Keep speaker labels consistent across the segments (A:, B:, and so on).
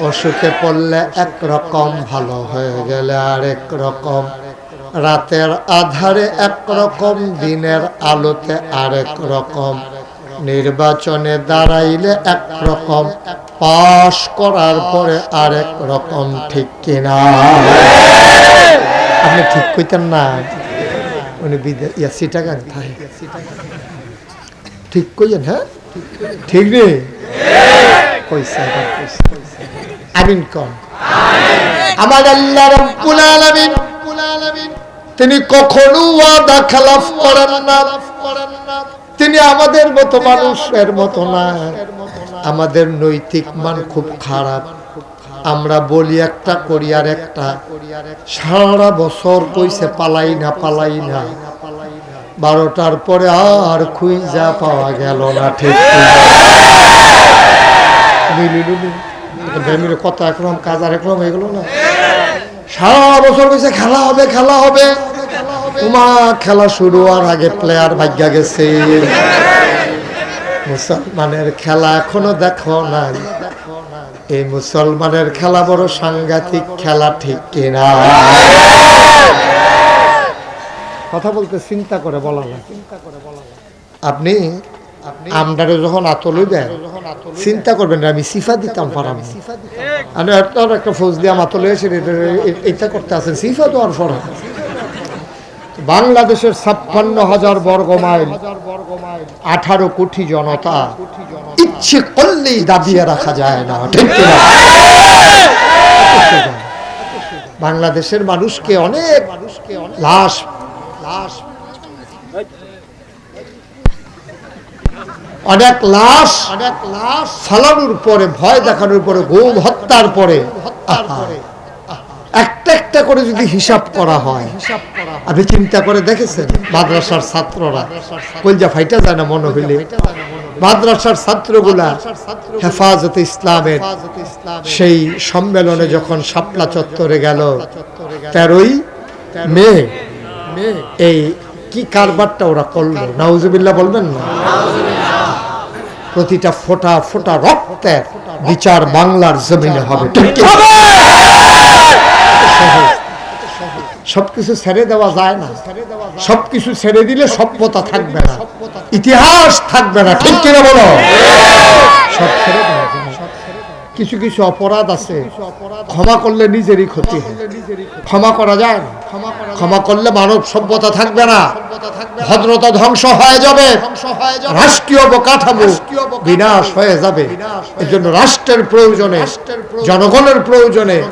A: অসুখে পড়লে একরকম ভালো হয়ে গেলে আরেক রকম রাতের আধারে একরকম, দিনের আলোতে আরেক রকম নির্বাচনে দাঁড়াইলে একরকম, পাশ করার পরে আরেক রকম ঠিক কিনা? আপনি ঠিক কইতেন না। উনি ইয়া সিটাগাং থাকে ঠিক কইছেন হ্যাঁ? ঠিক কইছে এবার কইছে। আমিন কম। আমার আল্লাহ রাব্বুল আলামিন, তিনি কখনো ওয়াদা খেলাফ করেন না। তিনি আমাদের মতো মানুষের মতো না। আমাদের নৈতিক মান খুব খারাপ। আমরা বলি একটা করি আর একটা। সারা বছর কইছে পালাই না পালাই না। বারোটার পরে আর খুঁজা পাওয়া গেল না, ঠিক মিলিলুলি কত একরকম, কাজ আর একরকম এগুলো না। সারা বছর কইছে, খেলা হবে খেলা হবে। তোমার খেলা শুরু হওয়ার আগে প্লেয়ার ভাগ্যা গেছে। মুসলমানের খেলা এখনও দেখো নাই। এই মুসলমানের খেলা বড় সাংঘাতিক খেলা, ঠিক কিনা কথা বলতে চিন্তা করে বলা না আপনি আমদারে যখন আতল দেন চিন্তা করবেন না আমি সিফা দিতাম পারাম আমি আপনার একটা ফৌজ দিয়ে মাতল এসে এটা করতে আছেন সিফা তো আর ফরা বাংলাদেশের ছাপ্পান্ন হাজার বর্গ মাইল আঠারো কোটি জনতা ইচ্ছে করলেই দাবিয়ে রাখা যায় না ঠিক? বাংলাদেশের মানুষকে অনেক লাশ লাশ অনেক লাশ অনেক লাশ। ফালানোর পরে ভয় দেখানোর পরে গুম হত্যার পরে। একটা একটা করে যদি হিসাব করা হয়। আপনি চিন্তা করে দেখেছেন? মাদ্রাসার ছাত্ররা। কলজা ফাইটা যায় না মনে হইলে। মাদ্রাসার ছাত্রগুলা হেফাজতে ইসলামের সেই সম্মেলনে যখন শাপলা চত্বরে গেল তেরোই মে। এই কি কারবারটা ওরা করল? নাউজুবিল্লাহ বলবেন না? প্রতিটা ফোঁটা ফোঁটা রক্তের বিচার বাংলার জমিনে হবে? সবকিছু ছেড়ে দেওয়া যায় না। সবকিছু ছেড়ে দিলে সভ্যতা থাকবে না। ইতিহাস থাকবে না। ঠিক কিনা বলো? সব ছেড়ে দেওয়া কিছু কিছু অপরাধ আছে। ক্ষমা করলে নিজেরই ক্ষতি হয়। ক্ষমা করা যায় না। ক্ষমা করলে মানব সভ্যতা থাকবে না। ভদ্রতা ধ্বংস হয়ে যাবে। রাষ্ট্রীয় অবকাঠামো বিনাশ হয়ে যাবে। এজন্য রাষ্ট্রের প্রয়োজনে, জনগণের প্রয়োজনে,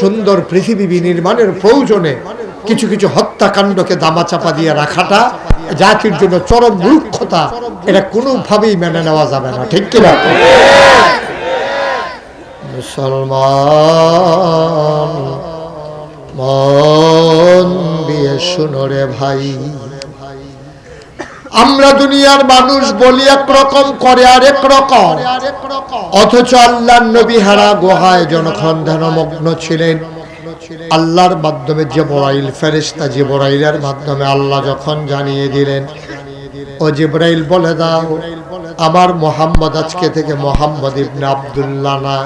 A: সুন্দর পৃথিবী বিনির্মাণের প্রয়োজনে কিছু কিছু হত্যাকাণ্ডকে দামাচাপা দিয়ে রাখাটা জাতির জন্য চরম মূর্খতা। এটা কোনোভাবেই মেনে নেওয়া যাবে না। ঠিক কিনা? মুসলমান মন দিয়ে শুনো রে ভাই। আমরা দুনিয়ার মানুষ বলি একরকম করে আরেক রকম। অথচ আল্লাহ নবী হারা গুহায় জনক্ষণ ধ্যানমগ্ন ছিলেন। আল্লাহর মাধ্যমে যে বড়াইল ফেরেস্তা যে বড়াইলের মাধ্যমে আল্লাহ যখন জানিয়ে দিলেন, ও জিব্রাইল, বলে দাও, আমার মোহাম্মদ আজকে থেকে মোহাম্মদ ইবনে আব্দুল্লাহ না।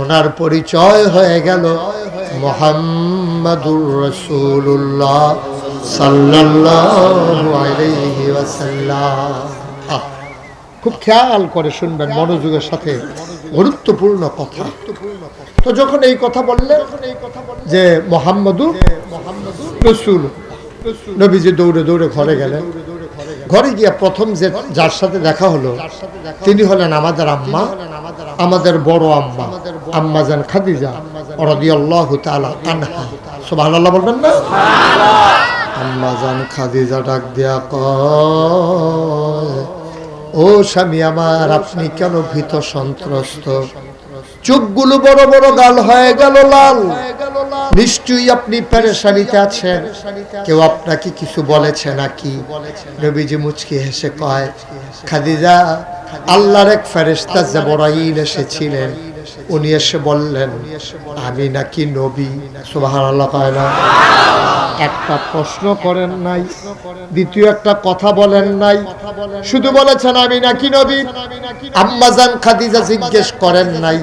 A: ওনার পরিচয় হয়ে গেল মোহাম্মদুর রসুল্লাহ ওয়াসাল্লাম। খুব খেয়াল করে শুনবেন মনোযোগের সাথে। গুরুত্বপূর্ণ কথা। তো যখন এই কথা বললেন যে মোহাম্মদুর রসুল, নবীজি দৌড়ে দৌড়ে ঘরে গেলেন। ঘরে গিয়ে প্রথম যে, যার সাথে দেখা হলো, তিনি হলেন আমাদের আম্মা। আমাদের বড় আম্মা আম্মা জান খাদিজা রাদিয়াল্লাহু তাআলা আনহা। সুবহানাল্লাহ বলবেন না? আম্মা জান খাদিজা ডাক দিয়া কয়, ও স্বামী আমার, আপনি কেন ভীত সন্ত্রস্ত? চোখগুলো বড় বড় গাল হয়ে গেল লাল। নিশ্চয়ই আপনি পেরেশানিতে আছেন। কেউ আপনাকে কিছু বলেছে নাকি? নবীজি মুচকি হেসে কয়, খাদিজা আল্লাহর এক ফেরেশতা জবরাইল এসেছিলেন। উনি এসে বললেন, আমি নাকি নবী? সুবহানাল্লাহ কয় না। একটা প্রশ্ন করেন নাই, দ্বিতীয় একটা কথা বলেন নাই। শুধু বলেছেন, আমি নাকি নবী? আম্মাজান খাদিজা জিজ্ঞেস করেন নাই,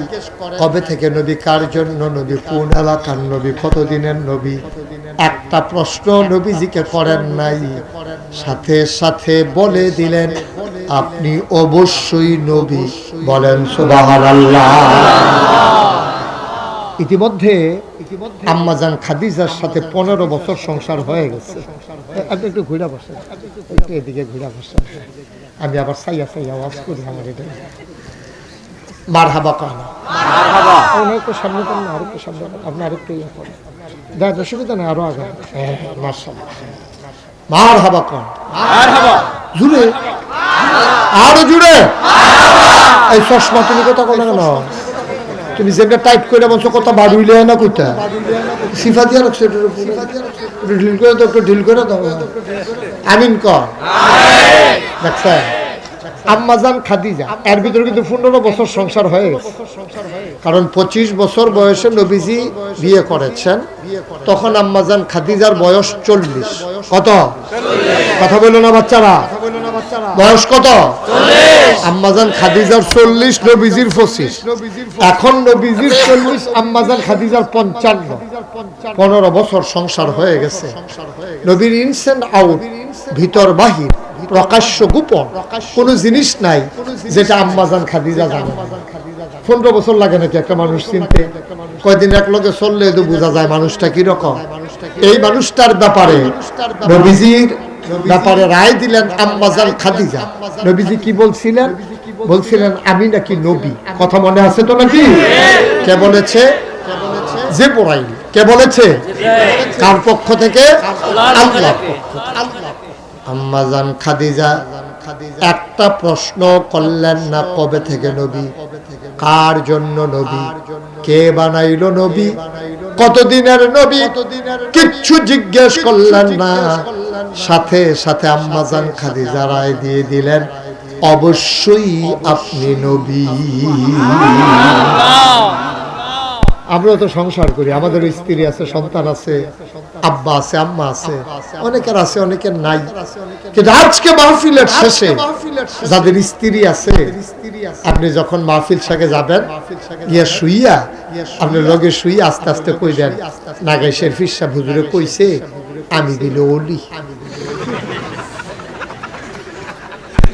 A: কবে থেকে নবী? কার জন্য নবী? কোন এলাকার নবী? কতদিনের নবী? একটা প্রশ্ন নবীজিকে করেন নাই। সাথে সাথে বলে দিলেন আপনি অবশ্যই নবী বলেন সুবহানাল্লাহ। ইতিমধ্যে আম্মাজান খাদিজার সাথে পনেরো বছর সংসার হয়ে গেছে। আপনি একটু ঘুরে বসেন। একটু এদিকে ঘুরে বসেন। আমি আবার সাইয়া সাইয়া ওয়াজ করি আমার এটা। মার হাবা কয় না আপনি একটু সামনে করেন না আরেকটু সামনে করেন। আপনি আরেকটু ইয়ে করেন। দেখ অসুবিধা নেই আরও আগে হ্যাঁ মার্শাল্লাহ মার হাবা কন। জুড়ে আরও জুড়ে। এই চশমা তুমি কথা বলে কেন তুমি যেটা টাইপ করে বলছো কথা বাড়ুইলে না কইতা? সিফা দিয়ে রাখছো ঢিল করে দাও একটু ঢিল করে দাও। আমিন কর। দেখছেন? আম্মাজান খাদিজা। এর ভিতরে কিন্তু পনেরো বছর সংসার হয়ে গেছে। কারণ পঁচিশ বছর বয়সে নবীজি বিয়ে করেছেন। তখন আম্মাজান খাদিজার বয়স চল্লিশ। কত? কথা বলল না বাচ্চারা? বয়স কত? আম্মাজান খাদিজার চল্লিশ, নবীজির পঁচিশ। এখন নবীজির চল্লিশ আম্মাজান খাদিজার পঞ্চান্ন। পনেরো বছর সংসার হয়ে গেছে। নবীর ইনস আউট, ভিতর বাহির। প্রকাশ্য গোপন কোনো জিনিস নাই যেটা আম্মাজান খাদিজা জানে। পনেরো বছর লাগে নাকি একটা মানুষ চিনতে। কয়দিন এক লগে চললে তো বোঝা যায় মানুষটা কীরকম এই মানুষটার ব্যাপারে নবীজির ব্যাপারে রায় দিলেন আম্মাজান খাদিজা। নবীজি কি বলছিলেন? বলছিলেন? আমি নাকি নবী। কথা মনে আছে তো নাকি? কে বলেছে? যে পড়াই কে বলেছে? কার পক্ষ থেকে? আল্লাহ আম্মাজান খাদিজা, একটা প্রশ্ন করলেন না কবে থেকে নবী? কার জন্য নবী? কে বানাইলো নবী? কতদিনের নবী? কিচ্ছু জিজ্ঞেস করলেন না। সাথে সাথে আম্মাজান খাদিজা রায় দিয়ে দিলেন, অবশ্যই আপনি নবী। আমরা তো সংসার করি আমাদের স্ত্রী আছে সন্তান আছে আব্বা আছে আম্মা আছে অনেকের আছে অনেকের নাই। কিন্তু আজকে মাহফিলের শেষে যাদের স্ত্রী আছে আপনি যখন মাহফিল সাথে যাবেন ইয়া শুইয়া আপনি লগে শুইয়া আস্তে আস্তে কই দেন নাগাই শেরফির সাহেব হুজুরে কইছে আমি দিল ওলি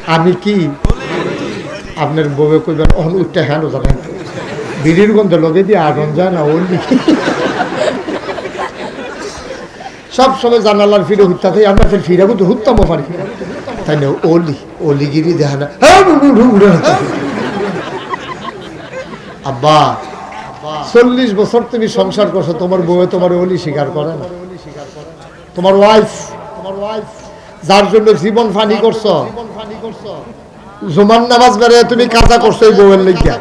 A: আমি কি? আপনার বউয়ে কইবেন অহন উঠতে হ্যাঁ জানেন। বিড়ির গন্ধ লগে দিয়ে আগুন যায় না ওলি সব সময় জানালার ফিরে হুত্তা আমরা ফির ফিরাবো তো হুত্তামো পারি। তাই না ওলি ওলিগিরি দেখা না। আব্বা, চল্লিশ বছর তুমি সংসার করছ, তোমার বউয়ে তোমার ওলি স্বীকার করে না। তোমার ওয়াইফ তোমার ওয়াইফ যার জন্য জীবন ফানি করছ। জুমান নামাজ বেড়ে তুমি কাজা করছ বউয়ের লেগিয়া।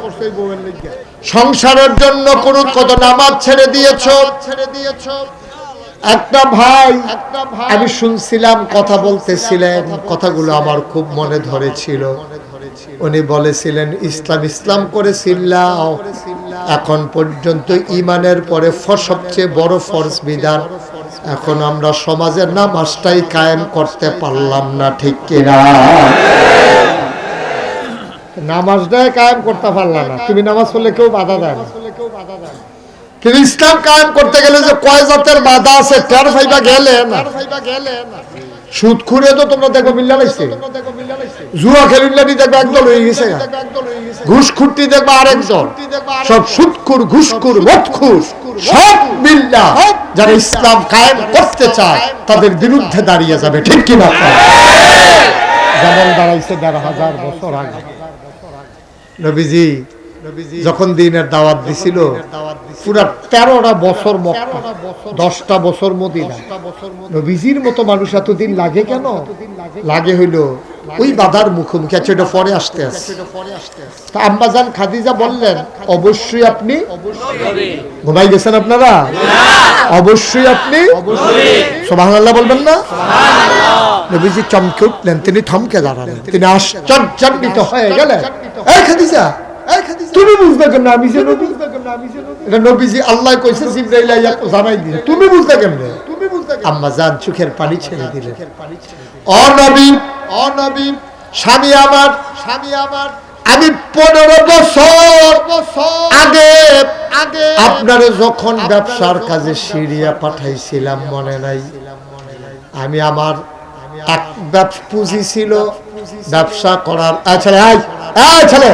A: সংসারের জন্য কোন কত নামাজ ছেড়ে দিয়েছ? ছেড়ে দিয়েছ একটা ভাই, আমি শুনছিলাম কথা বলতেছিলেন, কথাগুলো আমার খুব মনে ধরেছিল। উনি বলেছিলেন, ইসলাম ইসলাম করে এখন পর্যন্ত ইমানের পরে সবচেয়ে বড় ফরজ বিধান। এখন আমরা সমাজের নামাজটাই কায়েম করতে পারলাম না, ঠিক কিনা? নামাজটাই কায়েম করতে না। তুমি নামাজ পড়লে কেউ বাধা দেয় না। কিন্তু ইসলাম কায়েম করতে গেলে যে কয় জাতের বাধা আছে টের ফাইবা গেলে না। সুদ খুঁড়ে তো তোমরা দেখো মিল্লা জুয়া খেলিল্লানি দেখবে একদল হয়ে গেছে। ঘুষ খুঁটি দেখবে আরেকজন। সব সুদখুর ঘুষখুর সব মিল্লা। যারা ইসলাম কায়েম করতে চায় তাদের বিরুদ্ধে দাঁড়িয়ে যাবে। ঠিক কিনা? যেমন দাঁড়াইছে দেড় হাজার বছর আগে। নবীজি যখন দিনের দাওয়াত দিছিল পুরা তেরোটা বছর মক্কা দশটা বছর মদিনা। নবীজির মতো মানুষ এতদিন লাগে কেন? লাগে হইল ওই বাধার মুখোমুখি আছে। এটা পরে আসতে আসে তা আম্বাজান খাদিজা বললেন অবশ্যই আপনি ঘুমাই গেছেন আপনারা? অবশ্যই আপনি সোভাঙাল্লাহ বলবেন না? নবীজি চমকে উঠলেন তিনি থমকে দাঁড়ালেন। তিনি আশ্চর্যান্বিত হয়ে গেলেন। এই খাদিজা তুমি বুঝবে কেন আমি যে নবী এটা নবীজি আল্লাহ কইছে জিব্রাইল আইয়া জানাই দিছে তুমি বুঝতে কেমনে? আম্মা জান চোখের পানি ছেড়ে দিলেন। অনবী অনবী স্বামী আমার। স্বামী আমার। আমি পনেরো বছর আগে আগে আপনারে যখন ব্যবসার কাজে সিরিয়া পাঠাইছিলাম মনে নাই। আমি আমার এক পুঁজি ছিল ব্যবসা করার। ছেলে এই, এই ছেলে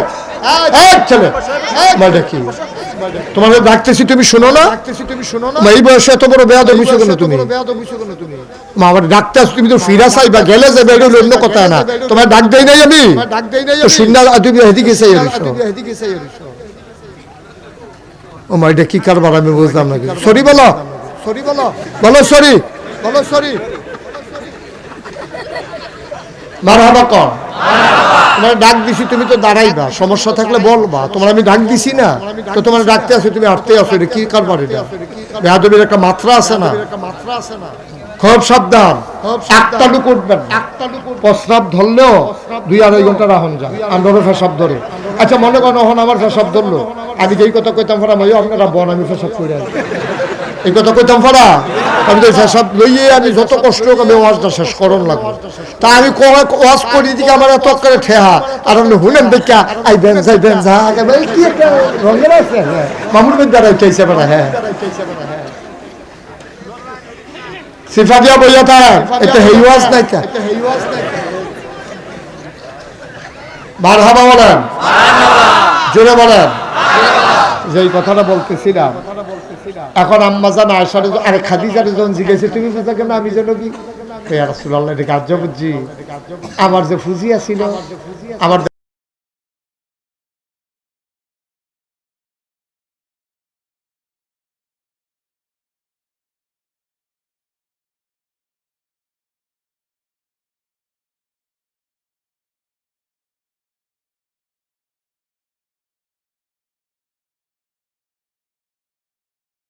A: ছেলে বলটা কি? তোমাকে ডাকতেছি তুমি শোনো না? তুমি শোনো না? এই বয়সে এত বড় বেয়াদ হইছো কেন তুমি? মা আমার ডাকতে তুমি তো ফিরা চাইবা গেলে যাবে এটা অন্য কথা না। তোমার ডাক দেই নাই আমি?
B: ডাক দেই নাই
A: তুমি চাই
B: চাই
A: ও মা এটা কি কারবার আমি বুঝলাম না সরি বলো।
B: সরি বলো।
A: বলো সরি
B: বলো সরি
A: মারহাবা কর। তোমার ডাক দিছি, তুমি তো দাঁড়াইবা। সমস্যা থাকলে বলবা। তোমার আমি ডাক দিছি না, তো তোমার ডাকতে আসো তুমি আটতে আসো, এটা কি কারবার এটা? বেহাদবির একটা মাত্রা আছে না? খুব সাবধান। একটা লুক উঠবেন প্রস্রাব ধরলেও দুই আড়াই ঘণ্টা রাখুন যান। আন্ডারও ফেসাব ধরে। আচ্ছা মনে করেন এখন আমার ফেসাব ধরলো। আমি যেই কথা কইতাম ফরা মই আপনারা বন, আমি ফেসাব করে আসি। এই কথা কইতাম ফরা আমি তো ফেসাব লইয়ে আমি যত কষ্ট হোক আমি ওয়াজটা শেষ করন লাগবো। তা আমি ওয়াজ করি দিকে আমার এত করে ঠেহা। আর আপনি হুনেন দেখা আই বেন যাই বেন যা কি রঙের আছে? হ্যাঁ। মামুর মধ্যে আর চাইছে বেড়া হ্যাঁ। সিফা দিয়া বইয়া থাক এটা হেই ওয়াজ নাই
B: নাই
A: মারহাবা বলেন। জোরে বলেন। যে এই কথাটা বলতেছিলাম। এখন আম্মা জান আয়সার আরে খাদিজারে যখন জিজ্ঞেসে, তুমি বুঝা কেন আমি যেন কি আমার যে ফুজি ছিল, আমার